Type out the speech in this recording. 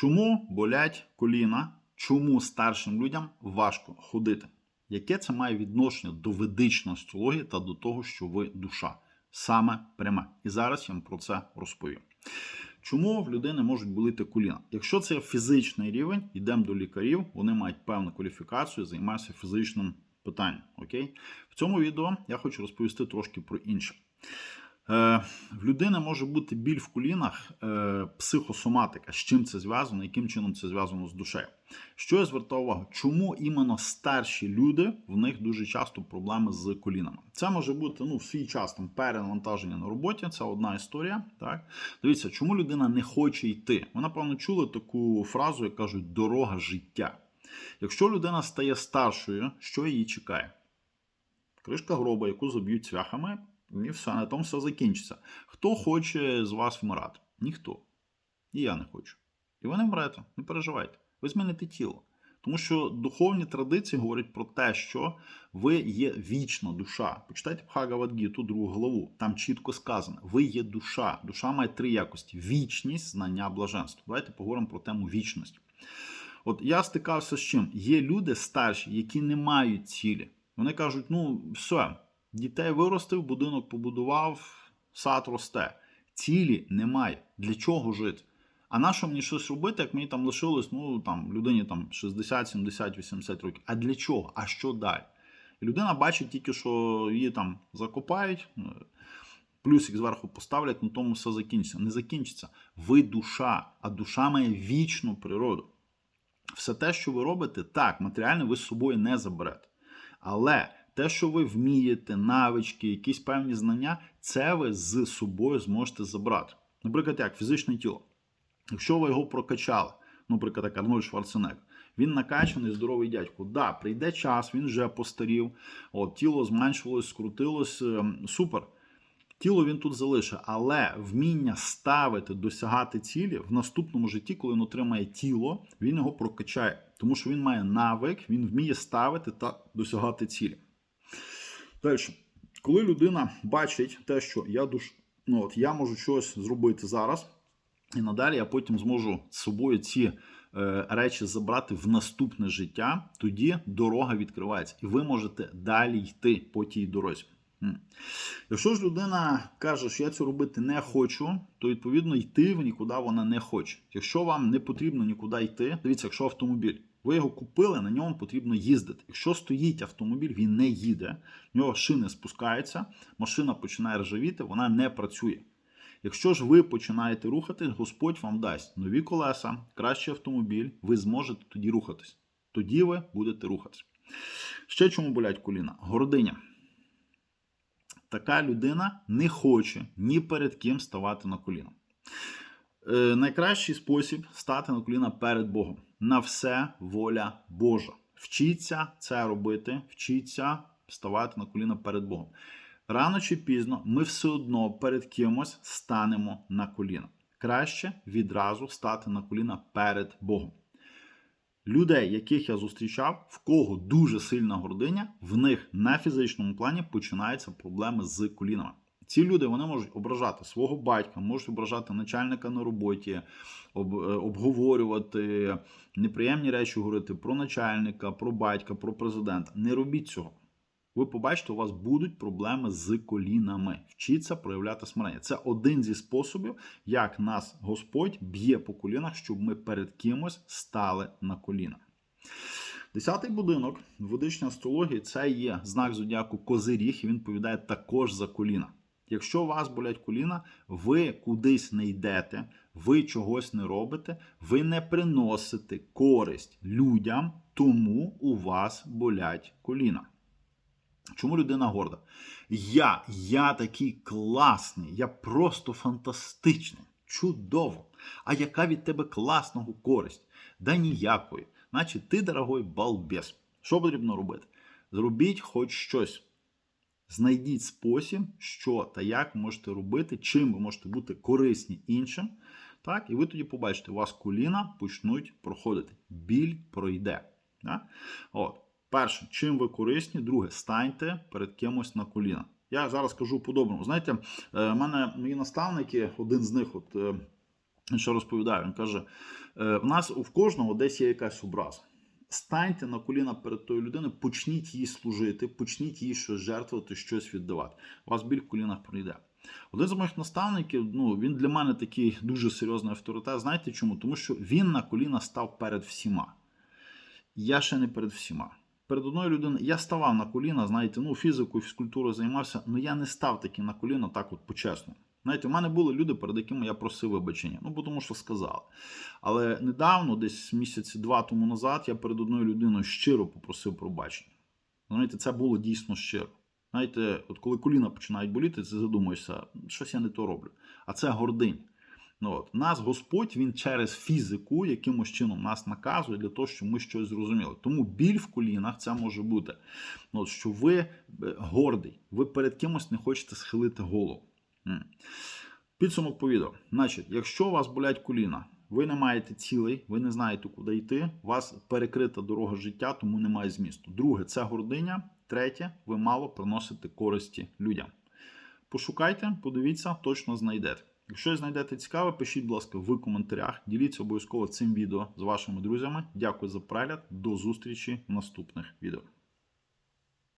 Чому болять коліна? Чому старшим людям важко ходити? Яке це має відношення до ведичної астрології та до того, що ви душа? Саме пряме. І зараз я вам про це розповім. Чому в людини можуть боліти коліна? Якщо це фізичний рівень, йдемо до лікарів, вони мають певну кваліфікацію, займаються фізичним питанням. Окей? В цьому відео я хочу розповісти трошки про інше. Е, в людини може бути біль в колінах, е, психосоматика. З чим це зв'язано, яким чином це зв'язано з душею. Що я звертав увагу? Чому іменно старші люди в них дуже часто проблеми з колінами? Це може бути ну, в свій час там перенавантаження на роботі. Це одна історія. Так дивіться, чому людина не хоче йти? Ви напевно чули таку фразу, як кажуть, дорога життя. Якщо людина стає старшою, що її чекає? Кришка гроба, яку заб'ють цвяхами, і все, на тому все закінчиться. Хто хоче з вас вмирати? Ніхто. І я не хочу. І ви не вмрете, не переживайте. Ви зміните тіло. Тому що духовні традиції говорять про те, що ви є вічна душа. Почитайте Бхагавадгіту, другу главу. Там чітко сказано: ви є душа. Душа має три якості: вічність, знання, блаженство. Давайте поговоримо про тему вічності. От я стикався з чим? Є люди старші, які не мають цілі. Вони кажуть: ну, все, дітей виростив, будинок побудував, сад росте. Цілі немає. Для чого жити? А на що мені щось робити, як мені там лишилось, ну там людині там 60, 70, 80 років. А для чого? А що далі? І людина бачить тільки, що її там закопають, е, плюсик зверху поставлять, на тому все закінчиться. Не закінчиться. Ви душа, а душа має вічну природу. Все те, що ви робите, так, матеріально ви з собою не заберете. Але те, що ви вмієте, навички, якісь певні знання, це ви з собою зможете забрати. Наприклад, як фізичне тіло. Якщо ви його прокачали, наприклад, як Арнольд Шварценеггер, він накачаний, здоровий дядько. Да, прийде час, він вже постарів, от, тіло зменшилось, скрутилось, ем, супер. Тіло він тут залишить, але вміння ставити, досягати цілі в наступному житті, коли він отримає тіло, він його прокачає. Тому що він має навик, він вміє ставити та досягати цілі. Далі, коли людина бачить те, що я душ... ну, от, я можу щось зробити зараз, і надалі я потім зможу з собою ці е, речі забрати в наступне життя, тоді дорога відкривається, і ви можете далі йти по тій дорозі. Якщо ж людина каже, що я це робити не хочу, то відповідно йти в нікуди вона не хоче. Якщо вам не потрібно нікуди йти, дивіться, якщо автомобіль, ви його купили, на ньому потрібно їздити. Якщо стоїть автомобіль, він не їде, в нього шини спускаються, машина починає ржавіти, вона не працює. Якщо ж ви починаєте рухатись, Господь вам дасть нові колеса, кращий автомобіль, ви зможете тоді рухатись. Тоді ви будете рухатись. Ще чому болять коліна? Гординя. Така людина не хоче ні перед ким ставати на коліна. Е, найкращий спосіб стати на коліна перед Богом. На все воля Божа. Вчіться це робити, вчіться ставати на коліна перед Богом. Рано чи пізно ми все одно перед кимось станемо на коліна. Краще відразу стати на коліна перед Богом. Людей, яких я зустрічав, в кого дуже сильна гординя, в них на фізичному плані починаються проблеми з колінами. Ці люди вони можуть ображати свого батька, можуть ображати начальника на роботі, об, е, обговорювати неприємні речі, говорити про начальника, про батька, про президента. Не робіть цього. Ви побачите, у вас будуть проблеми з колінами. Вчіться проявляти смирення. Це один зі способів, як нас Господь б'є по колінах, щоб ми перед кимось стали на коліна. Десятий будинок в ведичній астрології це є знак зодіаку Козиріг, і він відповідає також за коліна. Якщо у вас болять коліна, ви кудись не йдете, ви чогось не робите, ви не приносите користь людям, тому у вас болять коліна. Чому людина горда? Я, я такий класний, я просто фантастичний, чудово. А яка від тебе класного користь? Да ніякої. Значить, ти, дорогой балбес. Що потрібно робити? Зробіть хоч щось. Знайдіть спосіб, що та як можете робити, чим ви можете бути корисні іншим. Так, І ви тоді побачите, у вас коліна почнуть проходити. Біль пройде. Так? От. Перше, чим ви корисні, друге, станьте перед кимось на коліна. Я зараз кажу по-доброму. Знаєте, в мене мої наставники, один з них, от Він що розповідає? Він каже: «Е, в нас в кожного десь є якась образа. Станьте на коліна перед тою людиною, почніть їй служити, почніть їй щось жертвувати, щось віддавати. У вас біль в колінах пройде. Один з моїх наставників, ну він для мене такий дуже серйозний авторитет. Знаєте чому? Тому що він на коліна став перед всіма. Я ще не перед всіма. Перед одною людиною я ставав на коліна, знаєте, ну фізикою, фізкультурою займався, але я не став таки на коліна так от по-чесному. Знаєте, у мене були люди, перед якими я просив вибачення. Ну, тому що сказали. Але недавно, десь місяці два тому назад, я перед одною людиною щиро попросив пробачення. Знаєте, це було дійсно щиро. Знаєте, от коли коліна починають боліти, ти задумуєшся, щось я не то роблю. А це гординь. Ну, от. Нас Господь він через фізику якимось чином нас наказує для того, щоб ми щось зрозуміли. Тому біль в колінах це може бути. Ну, от, що ви е, гордий, ви перед кимось не хочете схилити голову. Підсумок по відео. Значить, якщо у вас болять коліна, ви не маєте цілей, ви не знаєте, куди йти, у вас перекрита дорога життя, тому немає змісту. Друге, це гординя. Третє, ви мало приносите користі людям. Пошукайте, подивіться, точно знайдете. Якщо знайдете цікаве, пишіть, будь ласка, в коментарях. Діліться обов'язково цим відео з вашими друзями. Дякую за перегляд. До зустрічі в наступних відео.